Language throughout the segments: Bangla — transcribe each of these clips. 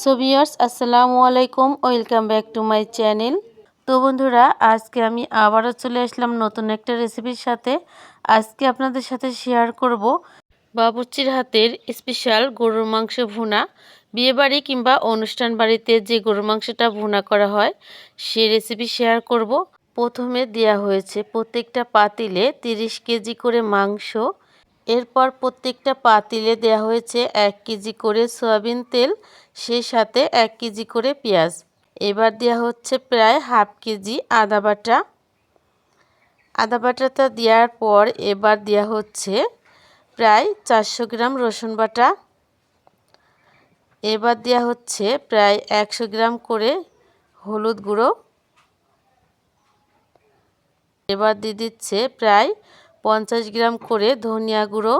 সো ভিউয়ার্স আসসালামু আলাইকুম welcome back to my channel তো বন্ধুরা, আজকে আমি আবারও চলে আসলাম নতুন একটা রেসিপির সাথে। আজকে আপনাদের সাথে শেয়ার করব বাবুর্চির হাতের স্পেশাল গরুর মাংস ভুনা। বিয়েবাড়ি কিংবা অনুষ্ঠান বাড়িতে যে গরুর মাংসটা ভুনা করা হয়, সে রেসিপি শেয়ার করব। প্রথমে দেয়া হয়েছে প্রত্যেকটা পাতিলে 30 কেজি করে মাংস। এরপর প্রত্যেকটা পাতিলে দেয়া হয়েছে এক কেজি করে সয়াবিন তেল, সেই সাথে এক কেজি করে পেঁয়াজ। এবার দেওয়া হচ্ছে প্রায় হাফ কেজি আদা বাটা। আদা বাটাটা দেওয়ার পর এবার দেওয়া হচ্ছে প্রায় চারশো গ্রাম রসুন বাটা। এবার দেওয়া হচ্ছে প্রায় একশো গ্রাম করে হলুদ গুঁড়ো। এবার দিয়ে দিচ্ছে প্রায় পঞ্চাশ গ্রাম করে ধনিয়া গুঁড়ো।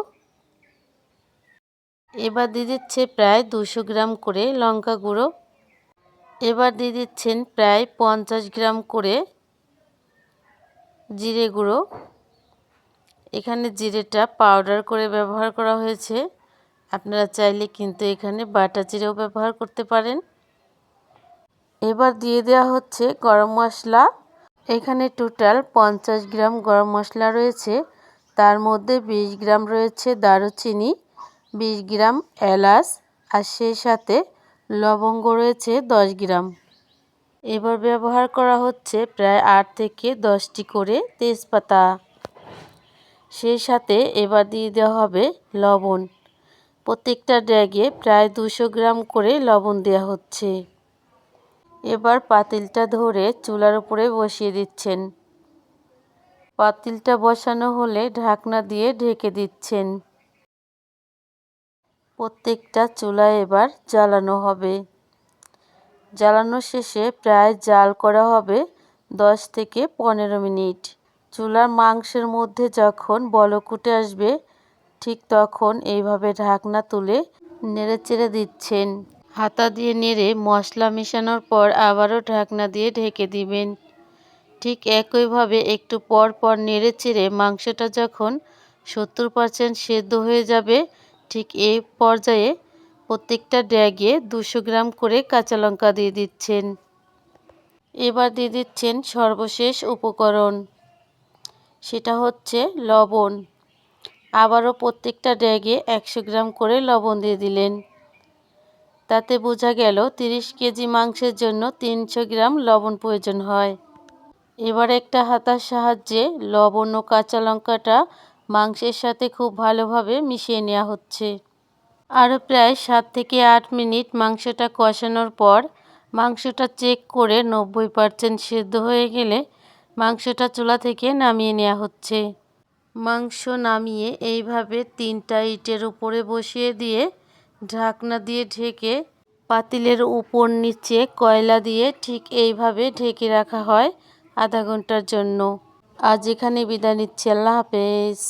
এবার দিয়ে দিচ্ছে প্রায় দুশো গ্রাম করে লঙ্কা গুঁড়ো। এবার দিয়ে দিচ্ছেন প্রায় পঞ্চাশ গ্রাম করে জিরে গুঁড়ো। এখানে জিরেটা পাউডার করে ব্যবহার করা হয়েছে। আপনারা চাইলে কিন্তু এখানে বাটা জিরেও ব্যবহার করতে পারেন। এবার দিয়ে দেওয়া হচ্ছে গরম মশলা। এখানে টোটাল পঞ্চাশ গ্রাম গরম মশলা রয়েছে। তার মধ্যে বিশ গ্রাম রয়েছে দারুচিনি, বিশ গ্রাম এলাচ, আর সেই সাথে লবঙ্গ রয়েছে দশ গ্রাম। এবার ব্যবহার করা হচ্ছে প্রায় আট থেকে দশটি করে তেজপাতা। সেই সাথে এবার দিয়ে দেওয়া হবে লবণ। প্রত্যেকটা ড্যাগে প্রায় দুশো গ্রাম করে লবণ দেওয়া হচ্ছে। এবার পাতিলটা ধরে চুলার উপরে বসিয়ে দিচ্ছেন। পাতিলটা বসানো হলে ঢাকনা দিয়ে ঢেকে দিচ্ছেন। প্রত্যেকটা চুলা এবার জ্বালানো হবে। জ্বালানো শেষে প্রায় জাল করা হবে দশ থেকে পনেরো মিনিট। চুলার মাংসের মধ্যে যখন বলকুটে আসবে, ঠিক তখন এইভাবে ঢাকনা তুলে নেড়ে চেড়ে দিচ্ছেন। হাতা দিয়ে নেড়ে মশলা মেশানোর পর আবারও ঢাকনা দিয়ে ঢেকে দিবেন। ঠিক একইভাবে একটু পর পর নেড়ে চেড়ে মাংসটা যখন সত্তর পারসেন্ট সেদ্ধ হয়ে যাবে, ঠিক এই পর্যায়ে প্রত্যেকটা ড্যাগে দুশো গ্রাম করে কাঁচা লঙ্কা দিয়ে দিচ্ছেন। এবার দিয়ে দিচ্ছেন সর্বশেষ উপকরণ। সেটা হচ্ছে লবণ। আবারও প্রত্যেকটা ড্যাগে একশো গ্রাম করে লবণ দিয়ে দিলেন। তাতে বোঝা গেল তিরিশ কেজি মাংসের জন্য তিনশো গ্রাম লবণ প্রয়োজন হয়। এবার একটা হাতার সাহায্যে লবণ ও কাঁচা লঙ্কাটা মাংসের সাথে খুব ভালোভাবে মিশিয়ে নেওয়া হচ্ছে। আরও প্রায় সাত থেকে আট মিনিট মাংসটা কষানোর পর মাংসটা চেক করে নব্বই পারসেন্ট সেদ্ধ হয়ে গেলে মাংসটা চুলা থেকে নামিয়ে নেওয়া হচ্ছে। মাংস নামিয়ে এইভাবে তিনটা ইটের উপরে বসিয়ে দিয়ে ঢাকনা দিয়ে ঢেকে পাতিলের উপর নিচে কয়লা দিয়ে ঠিক এইভাবে ঢেকে রাখা হয় আধা ঘণ্টার জন্য। আজ এখানে বিদায় নিচ্ছি। আল্লাহ হাফেজ।